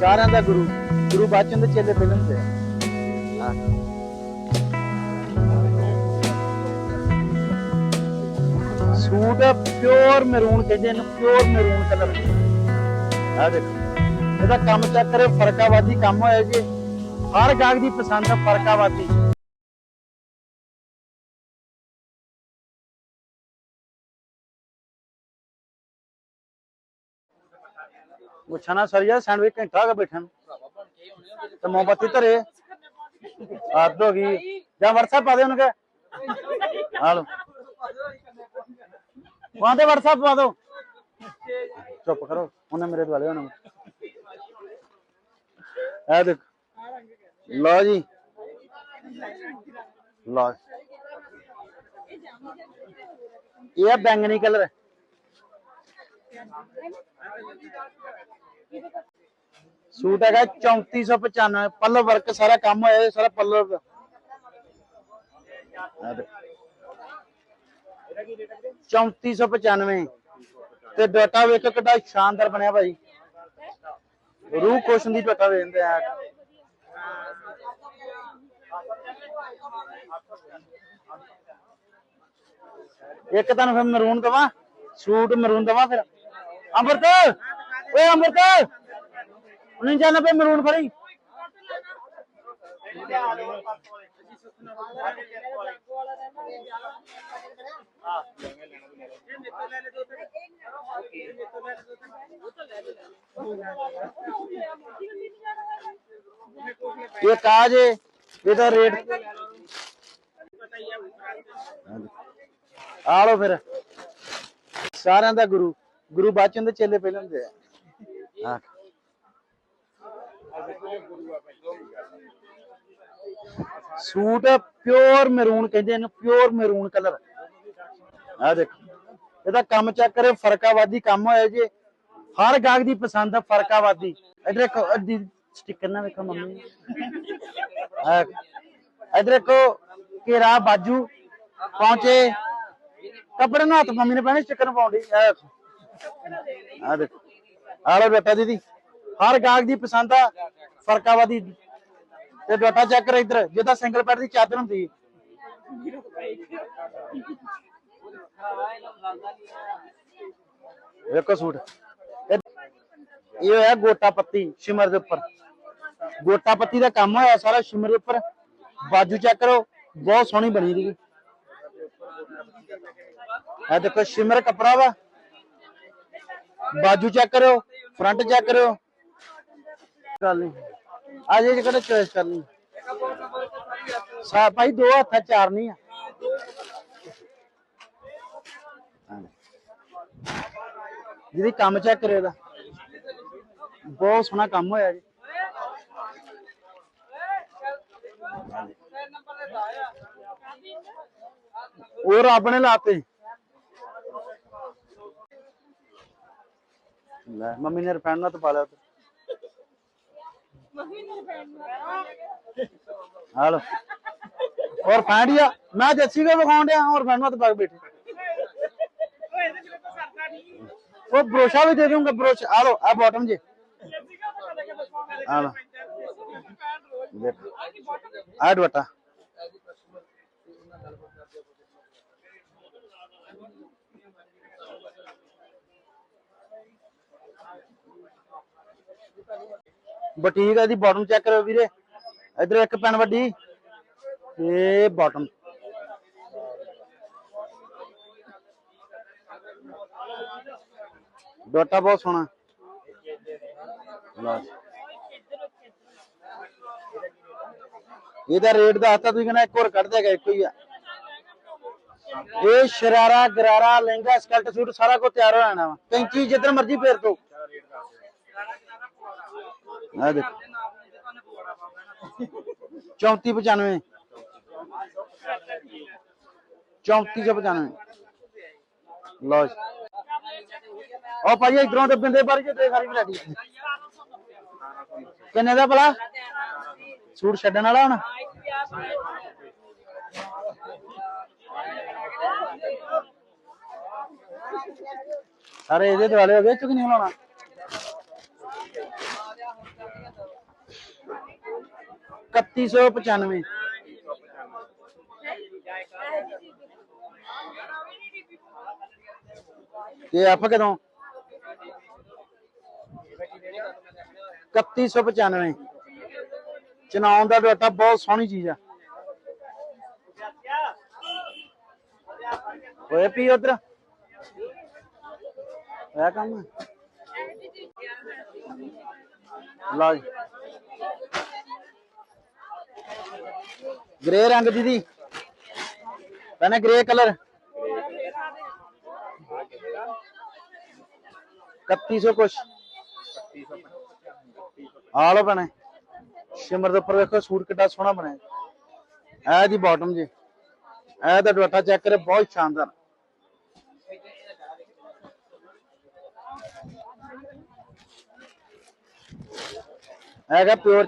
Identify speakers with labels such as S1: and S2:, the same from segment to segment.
S1: ਸਾਰਿਆਂ ਦਾ ਗੁਰੂ ਗੁਰੂ ਬਾਚਨ ਦੇ ਚੇਲੇ ਪਹਿਲਾਂ ਹੁੰਦੇ ਆ ਹਾਂ। ਸੂਟ ਪਿਓਰ ਮੈਰੂਨ ਕਹਿੰਦੇ ਇਹਨੂੰ ਪਿਓਰ ਮੈਰੂਨ ਕਲਰ ਆ ਦੇਖੋ, ਇਹਦਾ ਕੰਮ ਚੱਕਰ ਕਰੇ ਫਰਕਾਵਾਦੀ ਕੰਮ ਹੋਇਆ ਜੀ। ਹਰ ਗਾਹਕ ਦੀ ਪਸੰਦ ਆ ਫਰਕਾਵਾਦੀ। ਗੁੱਛਣਾ ਸਰ ਯਾਰ ਸੈਂਡਵਿਚ ਘੰਟਾ ਹੋ ਗਿਆ ਬੈਠਣ ਤੇ ਮੋਮਬੱਤੀ ਧਰੇ ਹੱਦ ਹੋ ਗਈ ਜਾਂ WhatsApp ਪਾ ਦੇ ਉਹਨੂੰ ਕਹ ਹਾਲੋ ਵਹਾਂ ਤੇ WhatsApp ਪਾ ਦੋ ਚੁੱਪ ਕਰੋ ਉਹਨੇ ਮੇਰੇ ਦੁਆਲੇ ਹੋਣਾ ਇਹ ਦੇਖ ਲਓ ਜੀ ਲਓ ਇਹ ਆ ਬੈਂਗਣੀ ਕਲਰ ਸੂਟ ਹੈਗਾ 3495 ਪੱਲੋ ਵਰਕ, ਸਾਰਾ ਕੰਮ ਹੋਇਆ ਸਾਰਾ ਪੱਲੋ ਦਾ। ਆਹ ਦੇਖ। 3495 ਤੇ ਡਾਟਾ ਵੇਖੋ ਕਿੱਡਾ ਸ਼ਾਨਦਾਰ ਬਣਿਆ ਭਾਈ ਰੂਹ ਕੁਸ਼ਨ ਦੀ ਡਾਟਾ ਵੇਖਦੇ ਆ ਇੱਕ ਤੁਹਾਨੂੰ ਫਿਰ ਮਰੂਨ ਦਵਾ, ਸੂਟ ਮਰੂਨ ਦਵਾ ਫਿਰ ਅੰਮ੍ਰਿਤ! ਓਏ ਅੰਮ੍ਰਿਤ! ਉਹਨੇ ਜਾਣਾ ਪਏ ਮਰੂਨ ਫੜੀ। ਇਹ ਕਾਜ ਇਹਦਾ ਰੇਟ। ਆ ਲਓ ਫਿਰ, ਸਾਰਿਆਂ ਦਾ ਗੁਰੂ। ਗੁਰੂ ਬਾਚਨ ਦੇ ਚੇਲੇ ਪਹਿਲਾਂ ਹੁੰਦੇ ਆ। ਪਿਓਰ ਮੈਰੂਨ ਕਹਿੰਦੇ ਇਹਨੂੰ ਪਿਓਰ ਮੈਰੂਨ ਕਲਰ ਆ ਦੇਖੋ, ਇਹਦਾ ਕੰਮ ਚੈੱਕ ਕਰੇ ਫਰਕਾਵਾਦੀ ਕੰਮ ਹੋਇਆ ਜੀ। ਹਰ ਗਾਹਕ ਦੀ ਪਸੰਦ ਆ, ਫਰਕਾਵਾਦੀ। ਇਧਰ ਦੇਖੋ, ਅੱਧੀ ਸਟicker ਨਾ ਵੇਖੋ ਮੰਮੀ। ਆ ਇਧਰ ਦੇਖੋ, ਘੇਰਾ, ਬਾਜੂ ਪਹੁੰਚੇ ਕੱਪੜੇ ਨੂੰ ਹੱਥ ਮੰਮੀ ਨੇ ਪਹਿਨੇ ਸਟicker ਪਾਉਂਦੀ ਆ ਦੇਖੋ ਆ ਦੇਖੋ ਆ ਲਓ ਬੇਟਾ ਦੀਦੀ ਹਰ ਗਾਹਕ ਦੀ ਪਸੰਦ ਆ ਫਰਕਾਵਾਦੀ ਤੇ ਡਾਟਾ ਚੈੱਕ ਕਰ ਇੱਧਰ ਜਿੱਦਾਂ ਸਿੰਗਲ ਬੈੱਡ ਦੀ ਚਾਦਰ ਹੁੰਦੀ ਵੇਖੋ ਸੂਟ ਇਹ ਇਹ ਹੋਇਆ ਗੋਟਾ ਪੱਤੀ ਸ਼ਿਮਰ ਦੇ ਉੱਪਰ ਗੋਟਾ ਪੱਤੀ ਦਾ ਕੰਮ ਹੋਇਆ ਸਾਰਾ ਸ਼ਿਮਰ ਦੇ ਉੱਪਰ ਬਾਜੂ ਚੈੱਕ ਕਰੋ ਬਹੁਤ ਸੋਹਣੀ ਬਣੀ ਦੀ ਇਹ ਦੇਖੋ ਸ਼ਿਮਰ ਕਪੜਾ ਵਾ ਬਾਜੂ ਚੈੱਕ ਕਰਿਓ ਫਰੰਟ ਚੈੱਕ ਕਰਿਓ। ਗੱਲ ਨਹੀਂ। ਅੱਜ ਇਹ ਕਿਹੜਾ ਚੋਇਸ ਕਰਨੀ? ਸਾ ਭਾਈ ਦੋ ਹੱਥਾਂ ਚਾਰ ਨਹੀਂ ਆ। ਜਿਹਦੀ ਕੰਮ ਚੈੱਕ ਕਰੇ ਇਹਦਾ। ਬਹੁਤ ਸੋਹਣਾ ਕੰਮ ਹੋਇਆ ਜੀ। ਉਹ ਰੱਬ ਨੇ ਲਾਤੇ। ਲੈ ਮੰਮੀ ਨੇ ਰਫੈਂਡ ਨਾਲ ਤਾਂ ਪਾ ਲਿਆ ਤੇ ਮੰਮੀ ਨੇ ਰਫੈਂਡ ਨਾਲ ਹਾਲੋ। ਔਰ ਫੈਂਡਿਆ ਮੈਂ ਜੱਸੀ ਨੂੰ ਵਿਖਾਉਣ ਡਿਆ ਔਰ ਫੈਂਡ ਨਾਲ ਤਾਂ ਪਾ ਉਹ ਬਰੋਸ਼ਾ ਵੀ ਦੇ ਦੂੰਗਾ ਬਰੋਸ਼। ਆ ਲੋ ਆ ਬਾਟਮ ਜੇ। ਆ ਲੋ ਬਟੀਕ ਆ ਦੀ ਬਾਟਮ ਚੈੱਕ ਕਰੋ ਵੀਰੇ। ਇਧਰ ਇੱਕ ਪੈਨ ਵੱਡੀ ਇਹ ਬਾਟਮ ਡੋਟਾ ਬਹੁਤ ਸੋਹਣਾ। ਇਹਦਾ ਰੇਟ ਦੱਸਤਾ, ਤੁਸੀਂ ਕਹਿੰਦਾ ਇੱਕ ਹੋਰ ਕੱਢ ਦੇਗਾ ਇੱਕੋ ਹੀ ਆ। ਇਹ ਸ਼ਰਾਰਾ, ਗਰਾਰਾ, ਲਹਿੰਗਾ, ਸਕਲਟ ਸੂਟ ਸਾਰਾ ਕੁਝ ਤਿਆਰ ਹੋ ਜਾਣਾ ਵਾ। ਕੈਂਚੀ ਜਿੱਧਰ ਮਰਜ਼ੀ ਫੇਰ ਤੋਂ। ਆ ਦੇਖੋ। 3495 3495 ਲਓ ਜੀ। ਉਹ ਭਾਈ ਇਧਰੋਂ ਤੇ ਬਿੰਦੇ ਪਰ ਜੇ ਤੇ ਸਾਰੀ ਵੈਰਾਈਟੀ ਕਿੰਨੇ ਦਾ ਭਲਾ? ਸੂਟ ਛੱਡਣ ਵਾਲਾ ਹੁਣ? ਸਾਰੇ ਇਹਦੇ ਦੁਆਲੇ ਹੋ ਗਏ ਚੁੱਕ ਨਹੀਂ ਲਾਉਣਾ 3195 ਇਹ ਆਪ ਕਦੋਂ 3195 ਚਨਾਉਣ ਦਾ ਡਾਟਾ ਬਹੁਤ ਸੋਹਣੀ ਚੀਜ਼ ਆ ਹੋਏ ਪੀ ਉਧਰ ਇਹ ਕੰਮ ਹੈ? ਲਓ ਜੀ ਗ੍ਰੇ ਰੰਗ ਦੀਦੀ ਪਹਿਨੇ ਗ੍ਰੇ ਕਲਰ 3100 ਕੁਛ। ਆ ਲੋ ਬਣੇ ਸ਼ਿਮਰ ਦੇ ਉੱਪਰ ਵੇਖੋ, ਸੂਟ ਕਿੱਡਾ ਸੋਹਣਾ ਬਣਿਆ। ਇਹ ਦੀ ਬਾਟਮ ਜੀ। ਇਹ ਦਾ ਦੁਪੱਟਾ ਚੈੱਕ ਕਰੇ, ਬਹੁਤ ਸ਼ਾਨਦਾਰ। ਹੈਗਾ ਪਿਓਰ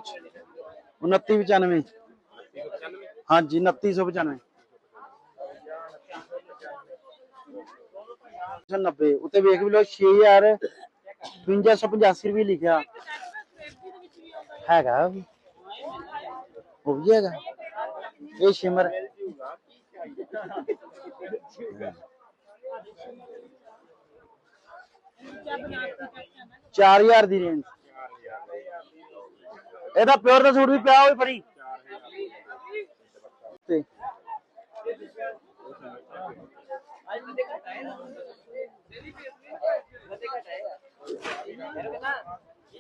S1: 2995 ਹਾਂਜੀ 2995 90 ਉੱਤੇ ਵੇਖ ਵੀ ਲੋ 6000 5285 ਰੁਪਏ ਲਿਖਿਆ। ਹੈਗਾ। ਉਹ ਵੀ ਹੈਗਾ। ਇਹ ਸ਼ਿਮਰ। ਚਾਰ ਹਜ਼ਾਰ ਦੀ ਰੇਂਜ ਇਹਦਾ ਪਿਓਰ ਦਾ ਸੂਟ ਵੀ ਪਿਆ ਹੋਵੇ ਫਰੀ ਤੇ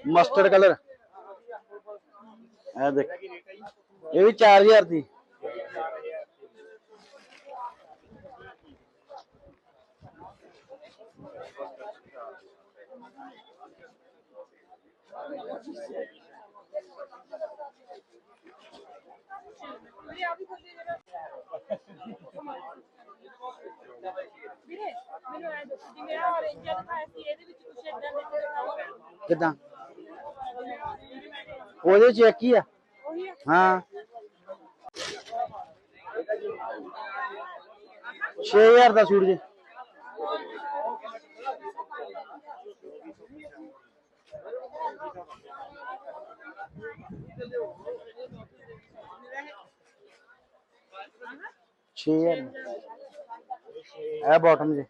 S1: ਮਸਟਰਡ ਕਲਰ ਇਹ ਦੇਖ। ਇਹ ਵੀ 4000 ਦੀ।
S2: ਵੀਰੇ ਮੈਨੂੰ ਐ ਦੱਸੋ ਜਿਵੇਂ ਆ orange ਜਿਹਾ ਦਿਖਾਇਆ ਸੀ ਇਹਦੇ ਵਿੱਚ ਕੁਛ ਏਦਾਂ ਦੇ ਦਿਖਾਓ
S1: ਕਿਦਾਂ? ਉਹਦੇ ਚ ਇੱਕ ਹੀ ਆ।
S2: ਉਹੀ ਆ?
S1: ਹਾਂ। 6000 ਦਾ ਸੂਟ ਜੀ। ਛੇ ਹਜ਼ਾਰ ਇਹ ਬਾਟਮ ਜੀ।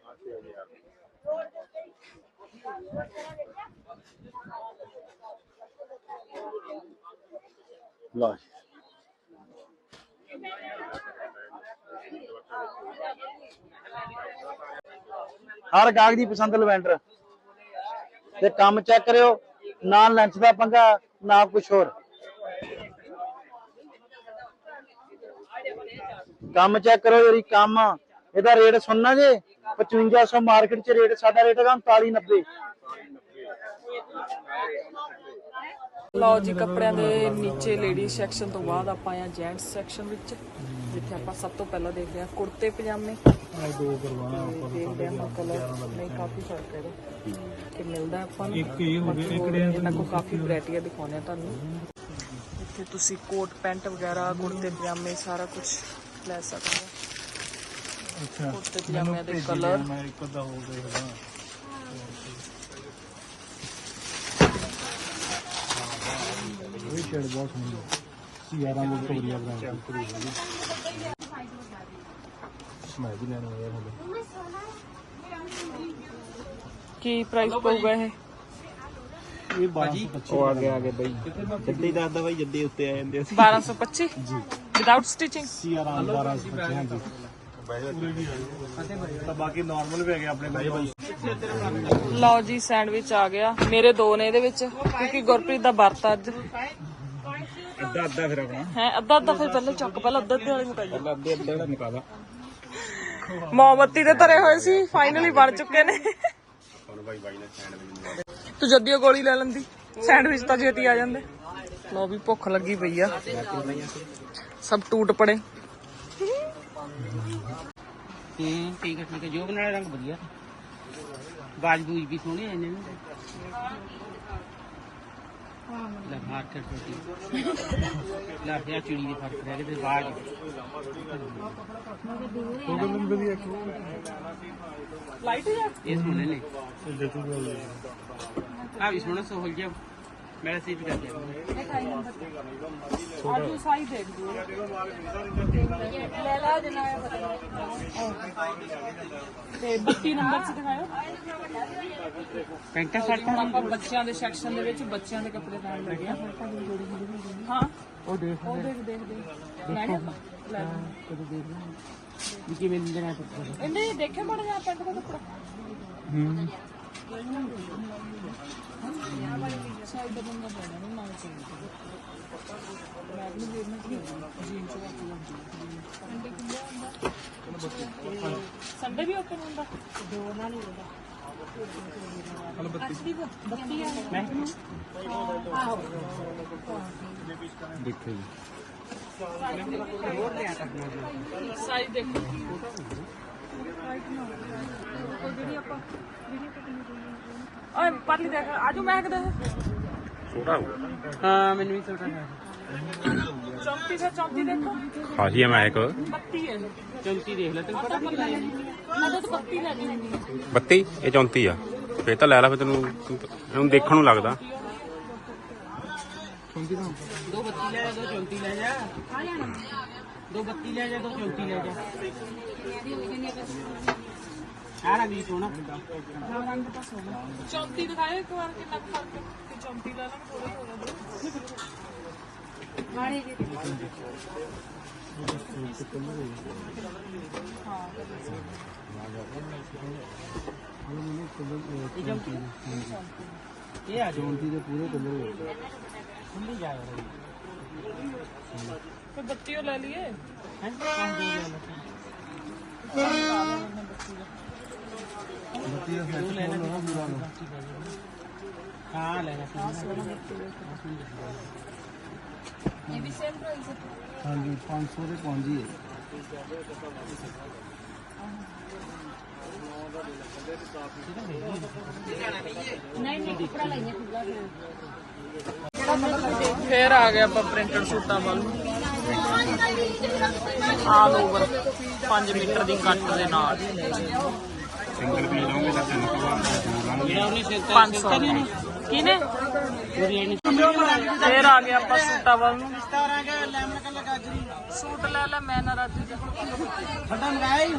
S1: ਲਓ ਜੀ। ਹਰ ਗਾਹਕ ਦੀ ਪਸੰਦ ਲਵੈਂਡਰ। ਤੇ ਕੰਮ ਚੈੱਕ ਕਰਿਓ ਨਾ ਲੰਚ ਦਾ ਪੰਗਾ ਨਾ ਕੁਝ ਹੋਰ। ਕੰਮ ਚੈੱਕ ਕਰੋ ਜਿਹੜੀ ਕੰਮ ਇਹਦਾ ਰੇਟ ਸੁਣਨਾ ਜੇ? 5500 ਮਾਰਕੀਟ 'ਚ ਰੇਟ ਸਾਡਾ ਰੇਟ ਹੈਗਾ 3990
S3: ਲਓ ਜੀ ਕੱਪੜਿਆਂ ਦੇ ਨੀਚੇ ਲੇਡੀਜ਼ ਸੈਕਸ਼ਨ ਤੋਂ ਬਾਅਦ ਆਪਾਂ ਆਇਆ ਜੈਂਟਸ ਸੈਕਸ਼ਨ ਵਿੱਚ ਜਿੱਥੇ ਆਪਾਂ ਸਭ ਤੋਂ ਪਹਿਲਾਂ ਦੇਖਦੇ ਹਾਂ ਕੁੜਤੇ ਪਜਾਮੇ। ਦੋ ਕਰਵਾਣਾ ਆਪਾਂ ਦੇਖਦੇ ਹਾਂ ਕਲਰ ਨਹੀਂ ਕਾਫੀ ਫ਼ਰਕ ਹੈ ਕਿ ਮਿਲਦਾ ਆਪਾਂ ਨੂੰ। ਇੱਕ ਇਹ ਹੋ ਗਿਆ ਇੱਕ ਇਹਨਾਂ ਕੋ ਕਾਫੀ ਵੈਰਾਈਟੀਆਂ ਦਿਖਾਉਂਦੇ ਆ ਤੁਹਾਨੂੰ। ਇੱਥੇ ਤੁਸੀਂ ਕੋਟ ਪੈਂਟ ਵਗੈਰਾ ਕੁੜਤੇ ਪਜਾਮੇ ਸਾਰਾ ਕੁਝ ਲੈ ਸਕਦੇ ਹੋ। ਅੱਛਾ। ਕੁੜਤੇ ਪਜਾਮਿਆਂ ਦੇ ਕਲਰ
S4: ਮੈਂ ਇੱਕ ਅੱਧਾ ਹੋ ਗਿਆ ਹਾਂ ਉਹ ਸ਼ੇਡ ਬਹੁਤ ਸੁੰਦਰ ਸਿਆਰਾਂ ਦੇ ਕੋਰੀਆ ਬਣਾ ਮੈਂ ਵੀ ਲੈਣਾ ਹੋਇਆ ਹਲੇ
S3: ਕੀ ਪ੍ਰਾਈਸ ਪਊਗਾ ਇਹ?
S4: ਇਹ 1225 ਉਹ ਆ ਗਿਆ ਆ ਗਿਆ ਬਈ। ਜੱਦੀ ਦਾਦਾ ਬਾਈ ਜੱਦੀ ਉੱਤੇ ਆ ਜਾਂਦੇ
S3: 1225 ਜੀ। ਵਿਦਆਊਟ ਸਟਿਚਿੰਗ
S4: ਸਿਆਰਾਂ 1225 ਹਾਂਜੀ। ਤਾਂ ਬਾਕੀ ਨਾਰਮਲ ਵੀ ਹੈਗੇ ਆਪਣੇ ਕੋਲ
S3: ਲਓ ਜੀ ਸੈਂਡਵਿਚ ਆ ਗਿਆ। ਮੇਰੇ ਦੋ ਨੇ ਇਹਦੇ ਵਿੱਚ ਕਿਉਂਕਿ ਗੁਰਪ੍ਰੀਤ ਦਾ ਵਰਤ ਅੱਜ।
S4: ਅੱਧਾ ਅੱਧਾ ਫਿਰ ਆਪਣਾ।
S3: ਹੈ ਅੱਧਾ ਅੱਧਾ ਫਿਰ ਪਹਿਲੇ ਚੱਕ ਪਹਿਲਾਂ ਅੱਧਾ ਅੱਧੇ ਵਾਲੀ ਮੁਕਾਈ
S4: ਅੱਧਾ ਅੱਧਾ ਜਿਹੜਾ ਨਿਕਾਲਾ
S3: ਮੋਮਬੱਤੀ ਦੇ ਧਰੇ ਹੋਏ ਸੀ ਫਾਈਨਲੀ ਬਣ ਚੁੱਕੇ ਨੇ। ਤੂੰ ਜੱਦੀਓ ਗੋਲੀ ਲੈ ਲੈਂਦੀ। ਸੈਂਡਵਿਚ ਤਾਂ ਛੇਤੀ ਆ ਜਾਂਦੇ। ਲਓ ਵੀ ਭੁੱਖ ਲੱਗੀ ਪਈ ਆ। ਸਭ ਟੂਟ ਪੜੇ।
S5: ਹੂੰ ਠੀਕ ਹੈ ਠੀਕ ਹੈ ਜੋ ਬਣਾਇਆ ਰੰਗ ਵਧੀਆ। ਬਾਜ ਬੂਜ ਵੀ ਸੋਹਣੇ ਆਏ ਨੇ ਨਾ। ਲੈ ਮਾਰਕੀਟ ਛੋਟੀ ਲੈ ਫਿਰ ਚਿੜੀ ਦੇ ਫ਼ਰਕ ਰਹਿ ਗਏ ਤੇ ਬਾਜ
S3: ਲਾਈਟ ਆ
S5: ਇਹ ਸੋਹਣੇ ਨੇ। ਆ ਵੀ ਸੋਹਣਾ ਸੋਹਲ ਜਿਹਾ ਮੈਸੇਜ ਕਰ ਦਿਓ
S3: ਆਜੋ ਸਾਈ ਦੇਖ ਦਿਓ।
S2: ਲੈ ਲਾ ਜਨਾ
S3: ਤੇ 32 ਨੰਬਰ ਚ ਦਿਖਾਓ
S5: ਪੈਂਟਾ ਸ਼ਰਟ
S3: ਹੁਣ ਆਪਾਂ ਬੱਚਿਆਂ ਦੇ ਸੈਕਸ਼ਨ ਦੇ ਵਿੱਚ ਬੱਚਿਆਂ ਦੇ ਕੱਪੜੇ ਲੈਣ ਲੱਗੇ ਆ ਹਾਂ।
S5: ਉਹ ਦੇਖ
S3: ਉਹ ਦੇਖ। ਦੇਖ ਦੇਖ ਲੈ ਗਿਆ ਲੈ।
S5: ਕਦੋਂ ਦੇਖ ਲੈ ਵੀ ਕਿਵੇਂ ਦਿੰਦੇ ਨੇ
S3: ਇਹਨੇ ਦੇਖੇ ਮੜ ਜਾ ਪੈਂਟ ਦਾ ਕੱਪੜਾ।
S5: ਹੂੰ।
S3: ਸੰਡੇ ਵੀ ਓਪਨ ਹੁੰਦਾ। ਦੋ ਨਾਲ ਹੀ ਹੁੰਦਾ ਅਸਲੀ ਬੱਤੀ ਆ
S4: ਦੇਖੋ ਜੀ।
S3: ਸਾਈਜ਼ ਦੇਖੋ। ਓਏ ਪਰਲੀ ਦੇਖ ਆਜੂ ਮਹਿਕ ਦੇ
S5: ਹਾਂ। ਮੈਨੂੰ ਵੀ ਛੋਟਾ ਹੈ।
S3: ਚੌਂਤੀ ਦਾ ਚੌਂਤੀ ਦੇਖੋ।
S6: ਖਾਸੀ ਹੈ ਮੈਂ ਇੱਕ।
S3: 32 ਹੈ।
S5: ਚੌਂਤੀ ਦੇਖ ਲੈ ਤੈਨੂੰ ਪਤਾ ਨਹੀਂ
S3: ਮੈਂ ਤਾਂ 32 ਲੈਣੀ ਹੁੰਦੀ ਹੈ।
S6: 32 ਇਹ 34 ਆ। ਫੇਰ ਤਾਂ ਲੈ ਲੈ ਫੇ ਤੈਨੂੰ ਇਹਨੂੰ ਦੇਖਣ ਨੂੰ ਲੱਗਦਾ।
S5: ਦੋ ਬੱਤੀ ਲੈ ਜਾ ਦੋ ਚੌਂਤੀ ਲੈ ਜਾ। ਦੋ ਬੱਤੀ ਲੈ ਜਾ ਦੋ ਚੌਂਤੀ ਲੈ ਜਾ। ਆਹ ਵੀ ਸੋਨਾ
S3: ਰੰਗ ਤਾਂ ਸੋਹਣਾ 34 ਦਿਖਾਏ ਇੱਕ ਵਾਰ ਕਿੰਨਾ ਕੁ ਫ਼ਰਕ ਹੈ। ਕਿ 34 ਲੈ ਲੈਣ ਥੋੜਾ ਹੀ ਹੋਣਾ
S2: ਮਾੜੇ ਜੀ
S5: ਇਹ ਆ? ਚੌਂਤੀ ਦੇ ਪੂਰੇ ਕਲਰ ਹੋ ਗਏ ਖੁੱਲੀ ਜਾ ਰਹੀ
S3: ਫਿਰ 32 ਉਹ ਲੈ ਲਈਏ
S5: ਹੈ। ਕੰਮ ਦੇ ਲੈ ਹਾਂ ਲੈ ਲੈ
S2: ਇਹ ਵੀ ਸੇਮ ਪ੍ਰਾਈਸ ਹੈ
S4: ਹਾਂਜੀ 500 ਦੇ ਪਹੁੰਚੀ ਹੈ
S2: ਨਹੀਂ ਨਹੀਂ ਕੱਪੜਾ ਲਾਈਏ ਖੁੱਲਾ
S3: ਆਲ ਓਵਰ 5 ਮੀਟਰ ਦੀ ਕੱਟ ਦੇ ਨਾਲ।
S6: ਸਿੰਗਲ ਪੀਸ ਲਓਗੇ ਤਾਂ ਤਿੰਨ ਕਵਾ
S5: ਜਿਹੜਾ ਉਹਨੇ ਸਿਰ ਤੇ
S3: 500 ਕਿਨੇ ਫੇਰ ਆ ਗਿਆ ਆਪਾਂ ਸੂਟਾਂ ਵੱਲ ਨੂੰ। ਸੂਟ ਲੈ ਲੈ ਮੈਂ ਨਾ ਰਾਜੂ ਜੀ
S5: ਫਟਾ ਮੰਗਾਇਆ ਹੀ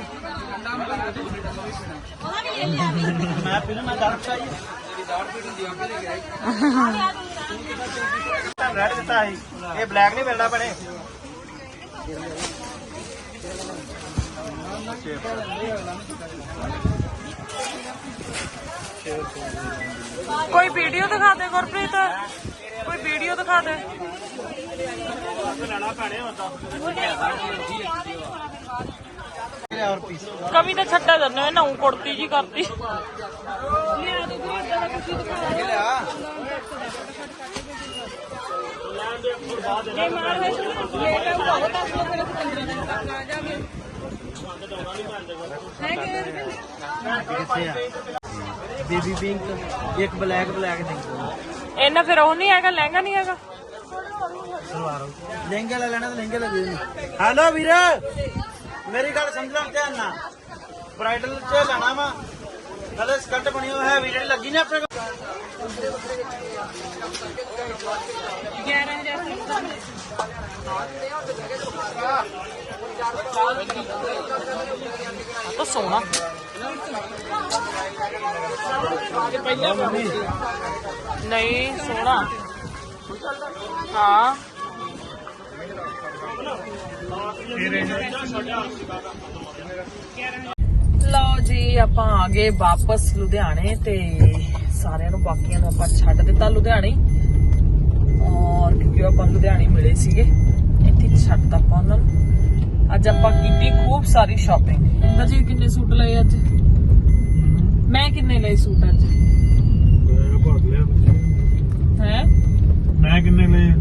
S5: ਮੈਂ ਫਿਰ ਮੈਂ ਦਾੜ ਚਾਹੀਏ ਰੈਡ ਦਿੱਤਾ ਸੀ। ਇਹ ਬਲੈਕ ਨਹੀਂ ਮਿਲਦਾ ਬਣੇ
S3: ਕੋਈ ਵੀਡੀਓ ਦਿਖਾ ਦੇ ਗੁਰਪ੍ਰੀਤ। ਕੋਈ ਵੀਡੀਓ ਦਿਖਾ ਦੇ। ਕਵੀ ਤਾਂ ਛੱਡਾ ਜਾਂਦੇ ਨੇ ਨਾਉ ਕੁੜਤੀ ਜੀ ਕਰਤੀ। ਲਿਆ ਦੋ ਵੀਰੇ ਇਦਾਂ ਦਾ ਕੁਝ ਦਿਖਾ ਨਹੀਂ ਮਾਰ ਦੇ ਲੇਟ ਆਊਗਾ ਉਹ ਤਾਂ ਅਸਲ ਵਿੱਚ 15 ਦਿਨ ਤੱਕ ਆ ਜਾਵੇ
S5: ਬੇਬੀ ਪਿੰਕ ਇੱਕ ਬਲੈਕ ਬਲੈਕ ਨਹੀਂ
S3: ਇਹਨਾਂ ਫਿਰ ਉਹ ਨਹੀਂ ਹੈਗਾ, ਲਹਿੰਗਾ ਨਹੀਂ ਹੈਗਾ?
S5: ਲਹਿੰਗਾ ਲੈ ਲੈਣਾ ਤਾਂ ਲਹਿੰਗੇ ਲੈ ਦੇ ਹੈਲੋ ਵੀਰ, ਮੇਰੀ ਗੱਲ ਸਮਝ ਲੈ ਧਿਆਨ ਨਾਲ। ਬ੍ਰਾਈਡਲ ਚ ਲੈਣਾ ਵਾ। ਨਾਲੇ ਸਕਰਟ ਬਣੀ ਹੋਈ ਹੈ ਜਿਹੜੀ ਲੱਗੀ ਨਾ ਆਪਣੇ ਕੋਲ?
S3: 11000 ਤਾਂ ਸੋਹਣਾ। ਨਹੀਂ, ਸੋਹਣਾ। ਹਾਂ। ਲਓ ਜੀ ਆਪਾਂ ਆ ਗਏ ਵਾਪਸ ਲੁਧਿਆਣੇ ਤੇ ਸਾਰਿਆਂ ਨੂੰ ਬਾਕੀਆਂ ਨੂੰ ਆਪਾਂ ਛੱਡ ਦਿੱਤਾ ਲੁਧਿਆਣੇ। ਔਰ ਕਿਉਂਕਿ ਆਪਾਂ ਲੁਧਿਆਣੇ ਮਿਲੇ ਸੀਗੇ ਇੱਥੇ ਛੱਡਤਾ ਆਪਾਂ ਉਹਨਾਂ ਨੂੰ। ਅੱਜ ਆਪਾਂ ਕੀਤੀ ਖੂਬ ਸਾਰੀ ਸ਼ਾਪਿੰਗ ਇੰਦਰ ਜੀ ਕਿੰਨੇ ਸੂਟ ਲਏ ਅੱਜ? ਮੈਂ ਕਿੰਨੇ ਲਏ ਸੂਟ ਅੱਜ? ਹੈ?
S4: ਮੈਂ ਕਿੰਨੇ ਲਏ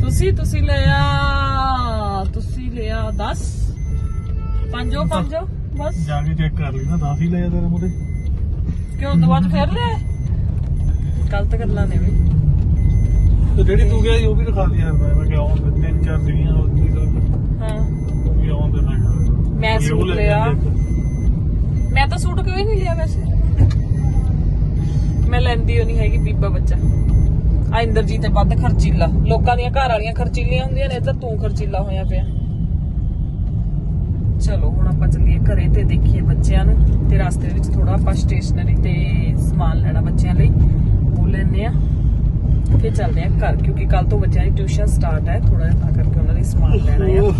S3: ਤੁਸੀਂ ਤੁਸੀਂ ਲਿਆ ਤੁਸੀਂ ਲਿਆ 10 ਪੰਜੋ ਪੰਜੋ। ਬਸ।
S4: ਜਾ ਕੇ ਚੈੱਕ ਕਰ ਲਈ ਨਾ 10 ਹੀ ਲਏ ਤੇਰੇ ਮੁੰਡੇ
S3: ਕਿਉਂ ਚ ਫੇਰ ਲਿਆ? ਗਲਤ ਗੱਲਾਂ ਨੇ ਵੀ।
S4: ਤੇ ਜਿਹੜੀ ਤੂੰ ਗਿਆ ਸੀ ਉਹ ਵੀ ਦਿਖਾ ਦੀ ਯਾਰ ਮੈਂ। ਕਿਹਾ ਦੇ ਤਿੰਨ ਚਾਰ ਸੀਗੀਆਂ ਉਹ ਨਹੀਂ ਤਾਂ
S3: ਹਾਂ
S4: ਉਹ ਵੀ ਆਉਣ ਦੇ ਮੈਂ ਉਹ
S3: ਸੂਟ ਲਿਆ। ਮੈਂ ਤਾਂ ਸੂਟ ਕਿਉਂ ਨਹੀਂ ਲਿਆ ਵੈਸੇ? ਮੈਂ ਲੈਂਦੀ ਹੋ ਨਹੀਂ ਹੈਗੀ ਬੀਬਾ ਬੱਚਾ। ਆ ਇੰਦਰਜੀਤ ਤੇ ਵੱਧ ਖਰਚੀਲਾ। ਲੋਕਾਂ ਦੀਆਂ ਘਰ ਵਾਲੀਆਂ ਖਰਚੀਲੀਆਂ ਹੁੰਦੀਆਂ ਨੇ ਇੱਧਰ ਤੂੰ ਖਰਚੀਲਾ ਹੋਇਆ ਪਿਆ। ਚਲੋ, ਹੁਣ ਆਪਾਂ ਚੱਲੀਏ ਘਰੇ ਤੇ ਦੇਖੀਏ ਬੱਚਿਆਂ ਨੂੰ ਤੇ ਰਸਤੇ ਵਿੱਚ ਥੋੜਾ ਆਪਾਂ ਸਟੇਸ਼ਨਰੀ ਤੇ ਸਮਾਨ ਲੈਣਾ ਬੱਚਿਆਂ ਲਈ, ਉਹ ਲੈਣੇ ਆ ਫਿਰ ਚੱਲਦੇ ਆ ਘਰ, ਕਿਉਂਕਿ ਕੱਲ ਤੋਂ ਬੱਚਿਆਂ ਦੀ ਟਿਊਸ਼ਨ ਸਟਾਰਟ ਹੈ ਥੋੜਾ ਜਿਹਾ ਤਾਂ ਕਰਕੇ ਉਹਨਾਂ ਲਈ ਸਮਾਨ ਲੈਣਾ ਆ।